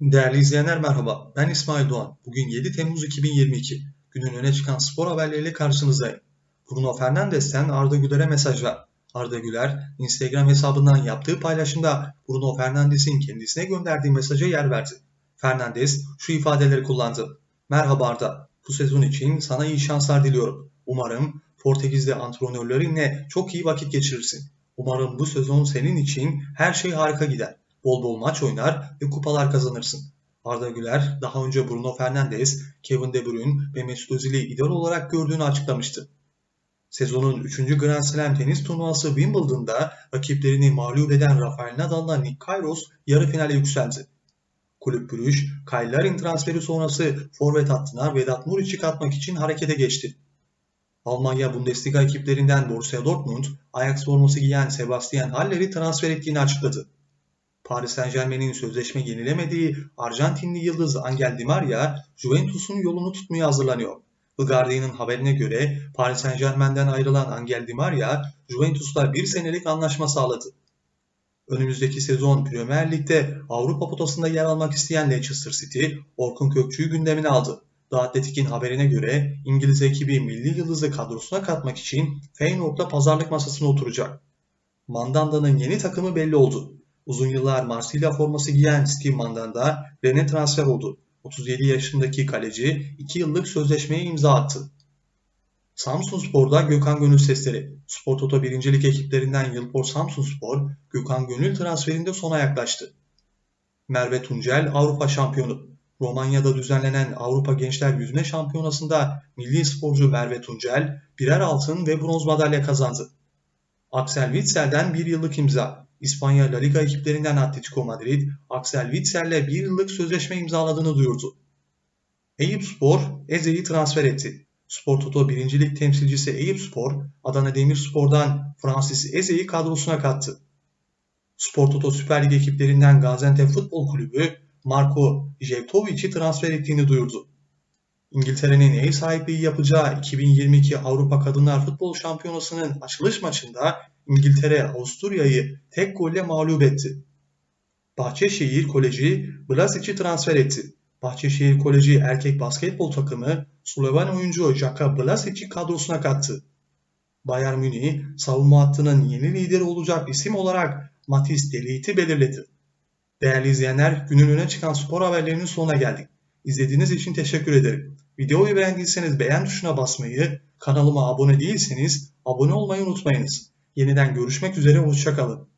Değerli izleyenler merhaba. Ben İsmail Doğan. Bugün 7 Temmuz 2022. Günün öne çıkan spor haberleriyle karşınızdayım. Bruno Fernandes'ten Arda Güler'e mesajlar. Arda Güler, Instagram hesabından yaptığı paylaşımda Bruno Fernandes'in kendisine gönderdiği mesaja yer verdi. Fernandes şu ifadeleri kullandı. Merhaba Arda, bu sezon için sana iyi şanslar diliyorum. Umarım Portekizli antrenörlerinle çok iyi vakit geçirirsin. Umarım bu sezon senin için her şey harika gider. Bol bol maç oynar ve kupalar kazanırsın. Arda Güler daha önce Bruno Fernandes, Kevin De Bruyne ve Mesut Özil'i idol olarak gördüğünü açıklamıştı. Sezonun 3. Grand Slam tenis turnuvası Wimbledon'da rakiplerini mağlup eden Rafael Nadal'la Nick Kyrgios yarı finale yükseldi. Kulüp Brugge, Kyle Larin transferi sonrası forvet hattına Vedat Muriç'i katmak için harekete geçti. Almanya Bundesliga ekiplerinden Borussia Dortmund, Ajax forması giyen Sebastian Haller'i transfer ettiğini açıkladı. Paris Saint-Germain'in sözleşme yenilemediği Arjantinli yıldız Angel Di Maria, Juventus'un yolunu tutmaya hazırlanıyor. The Guardian'ın haberine göre Paris Saint-Germain'den ayrılan Angel Di Maria, Juventus'la bir senelik anlaşma sağladı. Önümüzdeki sezon Premier Lig'de Avrupa potasında yer almak isteyen Leicester City, Orkun Kökçü'yü gündemine aldı. The Athletic'in haberine göre İngiliz ekibi milli yıldızı kadrosuna katmak için Feyenoord'la pazarlık masasına oturacak. Mandanda'nın yeni takımı belli oldu. Uzun yıllar Marsilya forması giyen Steve Mandanda Rennes'e transfer oldu. 37 yaşındaki kaleci 2 yıllık sözleşmeye imza attı. Samsun Spor'da Gökhan Gönül sesleri. Spor Toto 1. Lig ekiplerinden Yılpor Samsun Spor, Gökhan Gönül transferinde sona yaklaştı. Merve Tuncel Avrupa şampiyonu. Romanya'da düzenlenen Avrupa Gençler Yüzme Şampiyonası'nda milli sporcu Merve Tuncel birer altın ve bronz madalya kazandı. Axel Witsel'den bir yıllık imza. İspanya La Liga ekiplerinden Atletico Madrid, Axel Witsel'le bir yıllık sözleşme imzaladığını duyurdu. Eyüp Spor, Eze'yi transfer etti. Spor Toto 1. Lig temsilcisi Eyüp Spor, Adana Demirspor'dan Francis Eze'yi kadrosuna kattı. Spor Toto Süper Lig ekiplerinden Gaziantep Futbol Kulübü, Marko Jevtovic'i transfer ettiğini duyurdu. İngiltere'nin ev sahipliği yapacağı 2022 Avrupa Kadınlar Futbol Şampiyonası'nın açılış maçında İngiltere Avusturya'yı tek golle mağlup etti. Bahçeşehir Koleji Blasic'i transfer etti. Bahçeşehir Koleji erkek basketbol takımı Sloven oyuncu Jaka Blasic'i kadrosuna kattı. Bayern Münih savunma hattının yeni lideri olacak isim olarak Matis Delit'i belirledi. Değerli izleyenler günün öne çıkan spor haberlerinin sonuna geldik. İzlediğiniz için teşekkür ederim. Videoyu beğendiyseniz beğen tuşuna basmayı, kanalıma abone değilseniz abone olmayı unutmayınız. Yeniden görüşmek üzere, hoşçakalın.